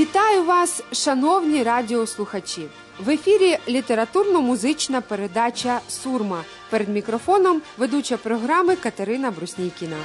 Вітаю вас, шановні радіослухачі! В ефірі літературно-музична передача Сурма. Перед мікрофоном ведуча програми Катерина Бруснікіна.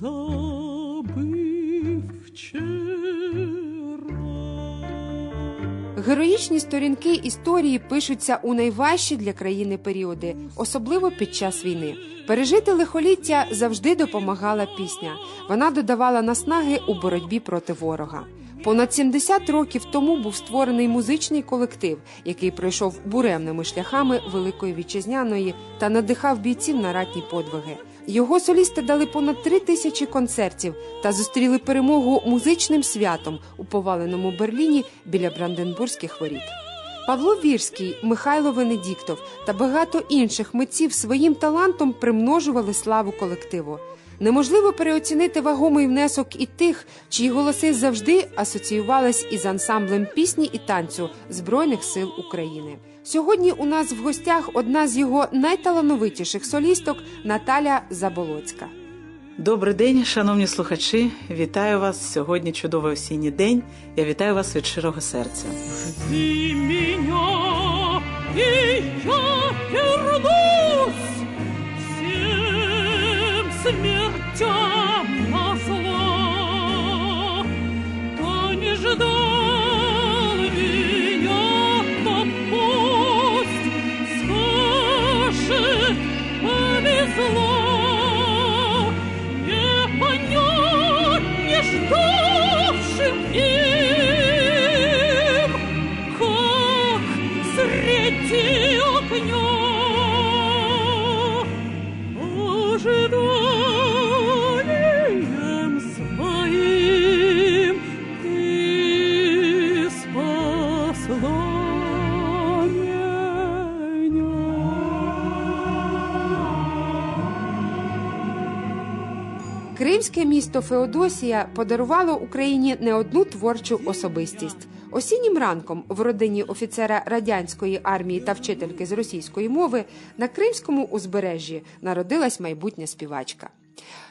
Позабыв вчера. Героїчні сторінки історії пишуться у найважчі для країни періоди, особливо під час війни. Пережити лихоліття завжди допомагала пісня. Вона додавала наснаги у боротьбі проти ворога. Понад 70 років тому був створений музичний колектив, який пройшов буремними шляхами Великої вітчизняної та надихав бійців на ратні подвиги. Його солісти дали понад три тисячі концертів та зустріли перемогу музичним святом у поваленому Берліні біля Бранденбурзьких воріт. Павло Вірський, Михайло Венедіктов та багато інших митців своїм талантом примножували славу колективу. Неможливо переоцінити вагомий внесок і тих, чиї голоси завжди асоціювались із ансамблем пісні і танцю Збройних сил України. Сьогодні у нас в гостях одна з його найталановитіших солісток Наталя Заболоцька. Добрий день, шановні слухачі. Вітаю вас сьогодні. Чудовий осінній день. Я вітаю вас від щирого серця. Жди меня, и я вернусь Кримське місто Феодосія подарувало Україні не одну творчу особистість. Осіннім ранком в родині офіцера радянської армії та вчительки з російської мови на Кримському узбережжі народилась майбутня співачка.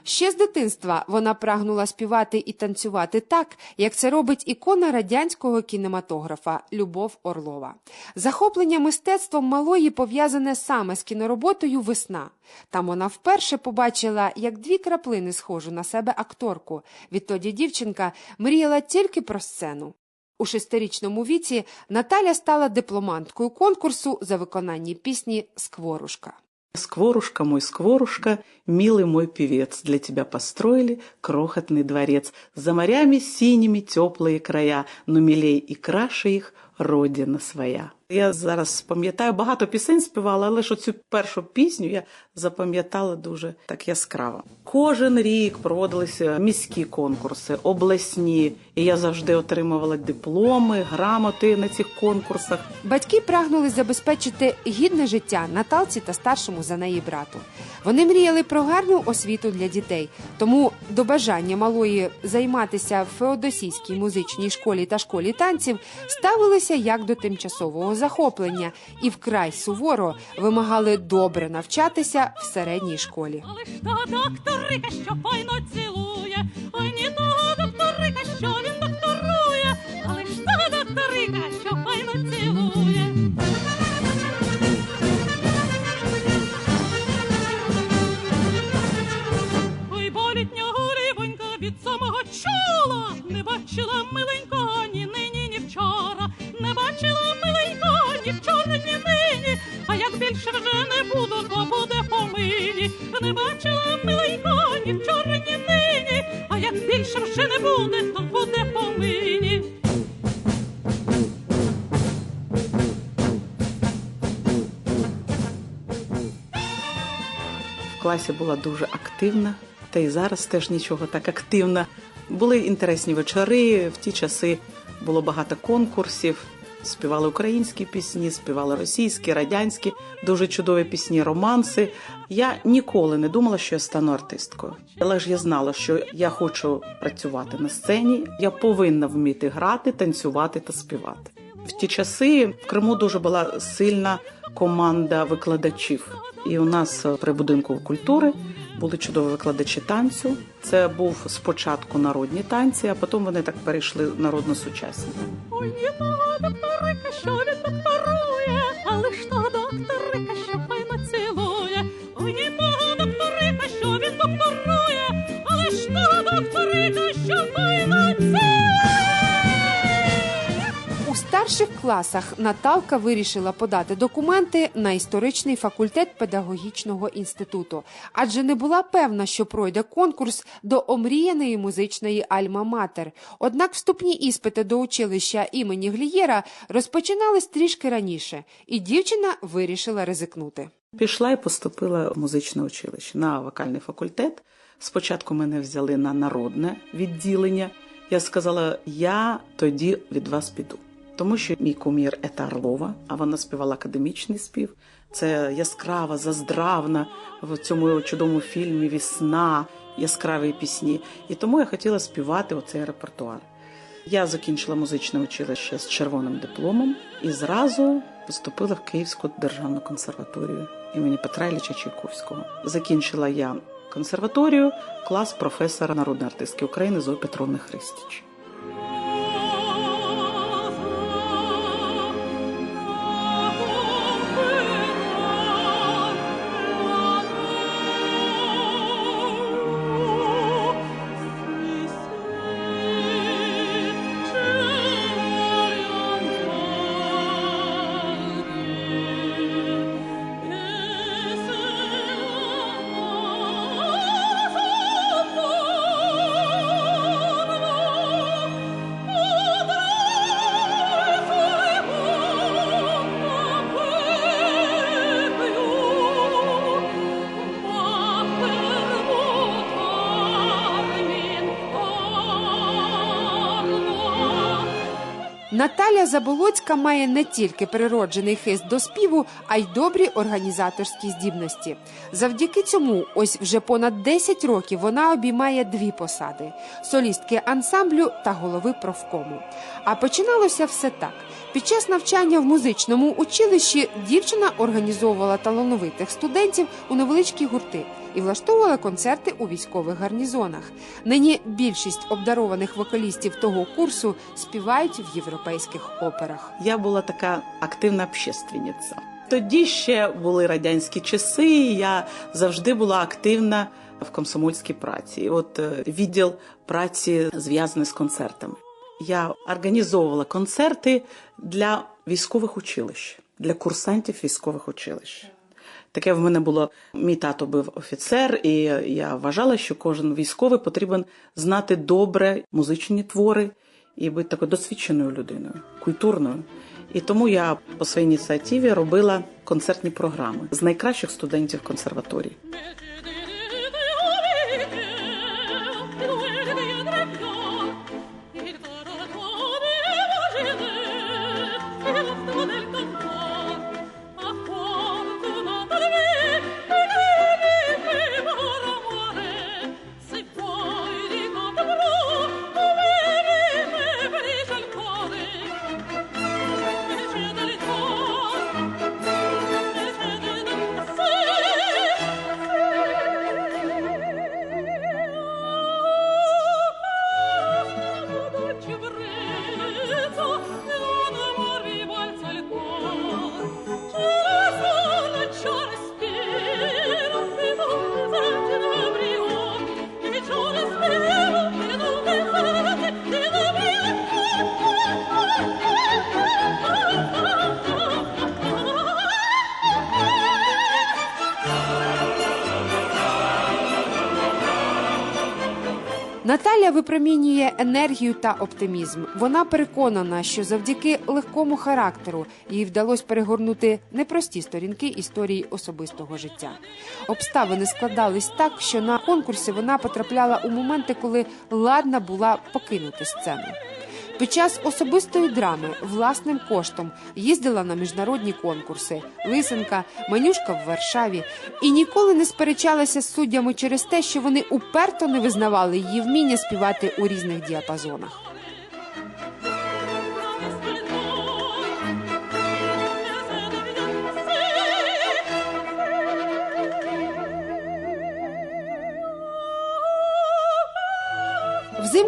Ще з дитинства вона прагнула співати і танцювати так, як це робить ікона радянського кінематографа Любов Орлова. Захоплення мистецтвом малої пов'язане саме з кінороботою Весна. Там вона вперше побачила, як дві краплини схожу на себе акторку. Відтоді дівчинка мріяла тільки про сцену. У шестирічному віці Наталя стала дипломанткою конкурсу за виконання пісні Скворушка. Скворушка мой, скворушка, милый мой певец, для тебя построили крохотный дворец. За морями синими теплые края, но милей і краше їх родина своя. Я зараз пам'ятаю, багато пісень співала, але ж цю першу пісню я запам'ятала дуже так яскраво. Кожен рік проводилися міські конкурси, обласні, і я завжди отримувала дипломи, грамоти на цих конкурсах. Батьки прагнули забезпечити гідне життя Наталці та старшому за неї брату. Вони мріяли про гарну освіту для дітей, тому до бажання малої займатися в Феодосійській музичній школі та школі танців ставилися як до тимчасового захоплення і вкрай суворо вимагали добре навчатися в середній школі. Але докторика, що файно цілує, ой, ні того докторика, що він докторує, але ж та докторика, що файно цілує. Ой, болить нього рибонька від самого чола, не бачила миленько, ні вчора, ні нині, а як більше вже не буде, то буде помині. В класі була дуже активна, та й зараз теж нічого так активна. Були інтересні вечори. В ті часи було багато конкурсів. Співали українські пісні, співали російські, радянські, дуже чудові пісні, романси. Я ніколи не думала, що я стану артисткою. Але ж я знала, що я хочу працювати на сцені. Я повинна вміти грати, танцювати та співати. В ті часи в Криму дуже була сильна команда викладачів. І у нас е, при будинку культури були чудові викладачі танцю. Це був спочатку народні танці, а потім вони так перейшли народно-сучасні. Ой, ні докторика, що він докторує, але ж того докторика, що файно цілує. Ой, класах Наталка вирішила подати документи на історичний факультет педагогічного інституту, адже не була певна, що пройде конкурс до омріяної музичної Альма-Матер. Однак вступні іспити до училища імені Глієра розпочинались трішки раніше, і дівчина вирішила ризикнути. Пішла і поступила в музичне училище на вокальний факультет. Спочатку мене взяли на народне відділення. Я сказала, я тоді від вас піду. Тому що мій кумір Ета Орлова, а вона співала академічний спів. Це яскрава, заздравна в цьому чудовому фільмі Вісна, яскраві пісні. І тому я хотіла співати оцей репертуар. Я закінчила музичне училище з червоним дипломом і зразу поступила в Київську державну консерваторію імені Петра Ілліча Чайковського. Закінчила я консерваторію, клас професора народної артистки України Зої Петровни Христіч. Наталя Заболоцька має не тільки природжений хист до співу, а й добрі організаторські здібності. Завдяки цьому, ось вже понад 10 років вона обіймає дві посади: солістки ансамблю та голови профкому. А починалося все так. Під час навчання в музичному училищі дівчина організовувала талановитих студентів у невеличкі гурти і влаштовувала концерти у військових гарнізонах. Нині більшість обдарованих вокалістів того курсу співають в європейських операх. Я була така активна общественниця. Тоді ще були радянські часи. і Я завжди була активна в комсомольській праці. От е, відділ праці зв'язаний з концертами. Я організовувала концерти для військових училищ, для курсантів військових училищ. Таке в мене було. Мій тато був офіцер, і я вважала, що кожен військовий потрібен знати добре музичні твори і бути такою досвідченою людиною, культурною. І тому я по своїй ініціативі робила концертні програми з найкращих студентів консерваторії. Наталя випромінює енергію та оптимізм. Вона переконана, що завдяки легкому характеру їй вдалося перегорнути непрості сторінки історії особистого життя. Обставини складались так, що на конкурсі вона потрапляла у моменти, коли ладна була покинути сцену. Під час особистої драми власним коштом їздила на міжнародні конкурси Лисенка, Манюшка в Варшаві і ніколи не сперечалася з суддями через те, що вони уперто не визнавали її вміння співати у різних діапазонах.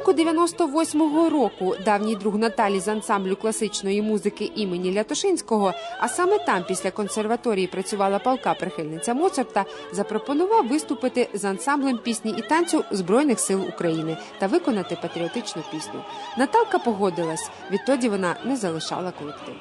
Взимку 98-го року давній друг Наталі з ансамблю класичної музики імені Лятошинського, а саме там після консерваторії працювала палка прихильниця Моцарта, запропонував виступити з ансамблем пісні і танцю Збройних сил України та виконати патріотичну пісню. Наталка погодилась. Відтоді вона не залишала колектив.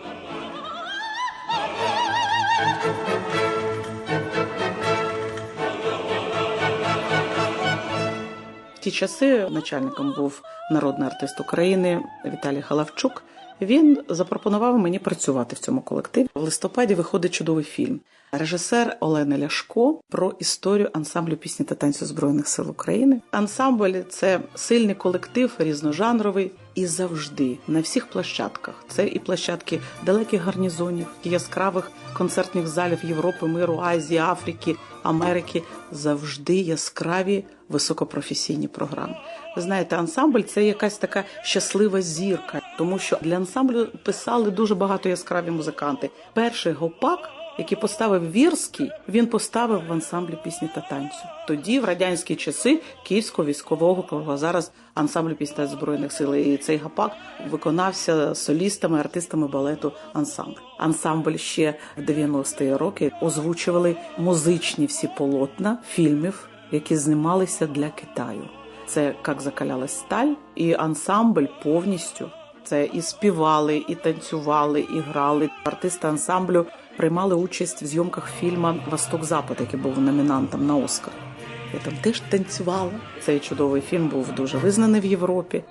Ті часи начальником був народний артист України Віталій Халавчук. Він запропонував мені працювати в цьому колективі. В листопаді виходить чудовий фільм. Режисер Олена Ляшко про історію ансамблю пісні та танцю Збройних сил України. Ансамбль це сильний колектив, різножанровий і завжди на всіх площадках. Це і площадки далеких гарнізонів, яскравих концертних залів Європи, миру, Азії, Африки, Америки. Завжди яскраві високопрофесійні програми. Ви знаєте, ансамбль це якась така щаслива зірка, тому що для ансамблю писали дуже багато яскраві музиканти. Перший гопак, який поставив Вірський, він поставив в ансамблі пісні та танцю. Тоді, в радянські часи, Київського військового а зараз ансамблю пісні збройних сил. І цей гопак виконався солістами, артистами балету ансамбль. Ансамбль ще в 90-ті роки озвучували музичні всі полотна фільмів, які знімалися для Китаю. Це як закалялась сталь, і ансамбль повністю це і співали, і танцювали, і грали. Артисти ансамблю приймали участь в зйомках фільму Восток-Запад, який був номінантом на Оскар. Я там теж танцювала. Цей чудовий фільм був дуже визнаний в Європі.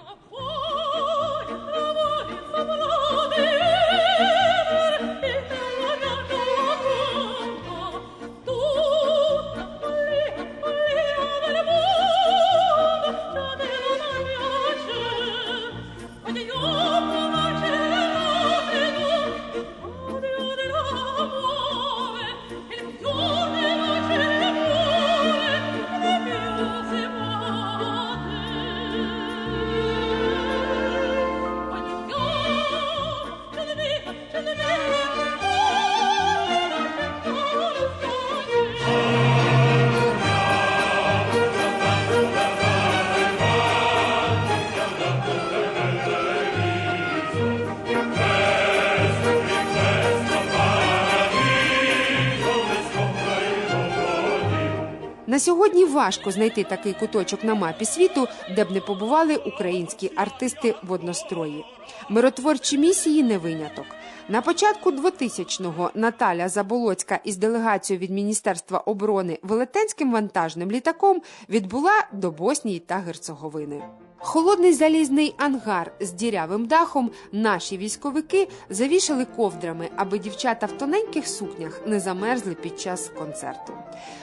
На сьогодні важко знайти такий куточок на мапі світу, де б не побували українські артисти воднострої. Миротворчі місії не виняток. На початку 2000-го Наталя Заболоцька із делегацією від Міністерства оборони велетенським вантажним літаком відбула до Боснії та Герцеговини. Холодний залізний ангар з дірявим дахом наші військовики завішали ковдрами, аби дівчата в тоненьких сукнях не замерзли під час концерту.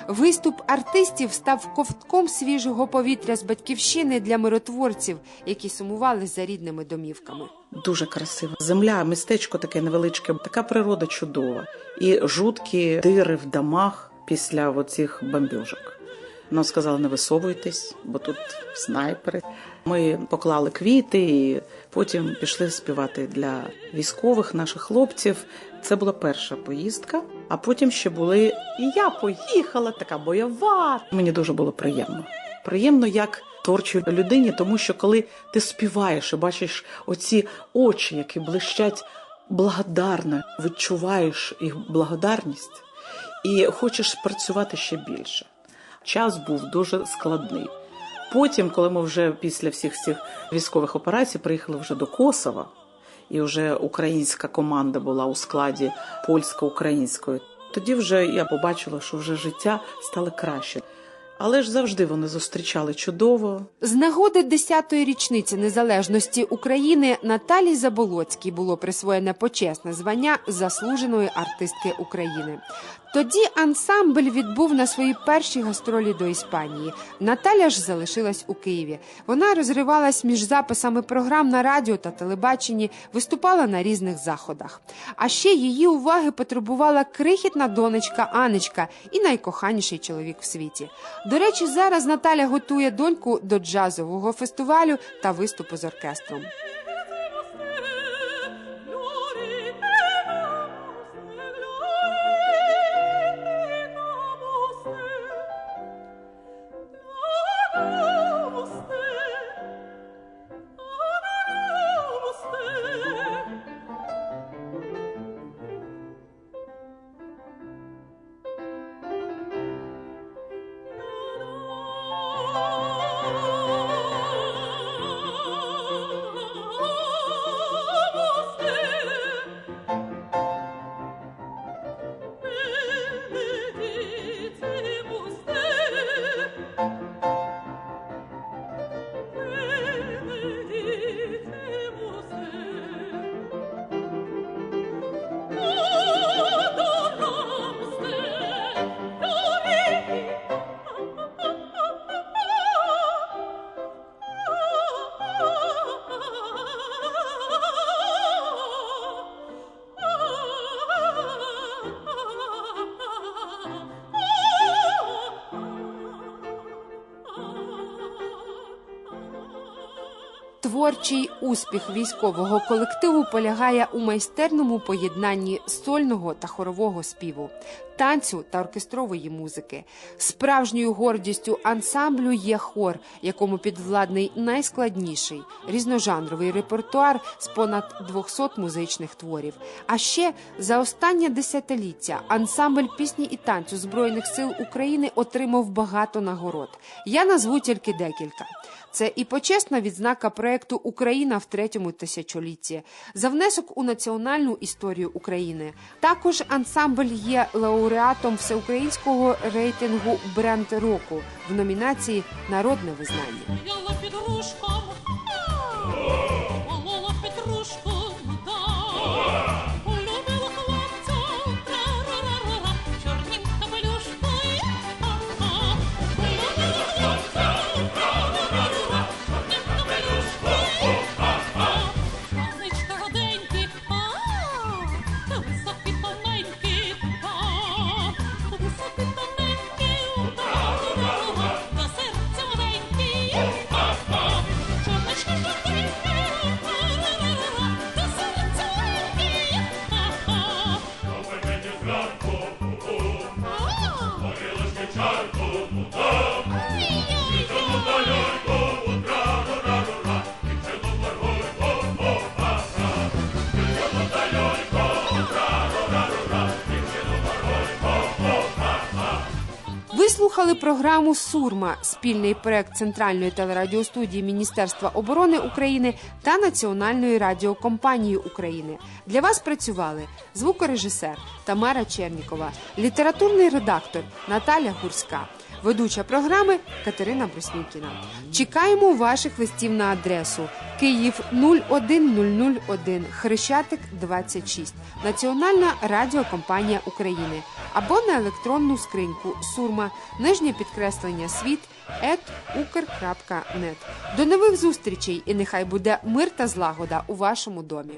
Виступ артистів став ковтком свіжого повітря з батьківщини для миротворців, які сумували за рідними домівками. Дуже красиво. Земля, містечко таке невеличке, така природа чудова. І жуткі дири в домах після оцих бомбіжок. Нам сказали, не висовуйтесь, бо тут снайпери. Ми поклали квіти і потім пішли співати для військових наших хлопців. Це була перша поїздка, а потім ще були і я поїхала, така бойова. Мені дуже було приємно. Приємно як творчій людині, тому що коли ти співаєш і бачиш оці очі, які блищать благодарно, відчуваєш їх благодарність і хочеш працювати ще більше. Час був дуже складний. Потім, коли ми вже після всіх цих військових операцій приїхали вже до Косова, і вже українська команда була у складі польсько-української, тоді вже я побачила, що вже життя стало краще. Але ж завжди вони зустрічали чудово. З нагоди 10-ї річниці незалежності України Наталії Заболоцькій було присвоєне почесне звання заслуженої артистки України. Тоді ансамбль відбув на свої перші гастролі до Іспанії. Наталя ж залишилась у Києві. Вона розривалась між записами програм на радіо та телебаченні, виступала на різних заходах. А ще її уваги потребувала крихітна донечка Анечка і найкоханіший чоловік в світі. До речі, зараз Наталя готує доньку до джазового фестивалю та виступу з оркестром. Творчий успіх військового колективу полягає у майстерному поєднанні сольного та хорового співу, танцю та оркестрової музики. Справжньою гордістю ансамблю є хор, якому підвладний найскладніший різножанровий репертуар з понад 200 музичних творів. А ще за останнє десятиліття ансамбль пісні і танцю збройних сил України отримав багато нагород. Я назву тільки декілька. Це і почесна відзнака проекту Україна в третьому тисячолітті за внесок у національну історію України. Також ансамбль є лауреатом всеукраїнського рейтингу бренд року в номінації Народне визнання. Слухали програму Сурма, спільний проект Центральної телерадіостудії Міністерства оборони України та Національної радіокомпанії України. Для вас працювали звукорежисер Тамара Чернікова, літературний редактор Наталя Гурська. Ведуча програми Катерина Бруснікіна. Чекаємо ваших листів на адресу Київ 01001 Хрещатик 26 Національна радіокомпанія України. Або на електронну скриньку сурма. Нижнє підкреслення світ ет До нових зустрічей і нехай буде мир та злагода у вашому домі.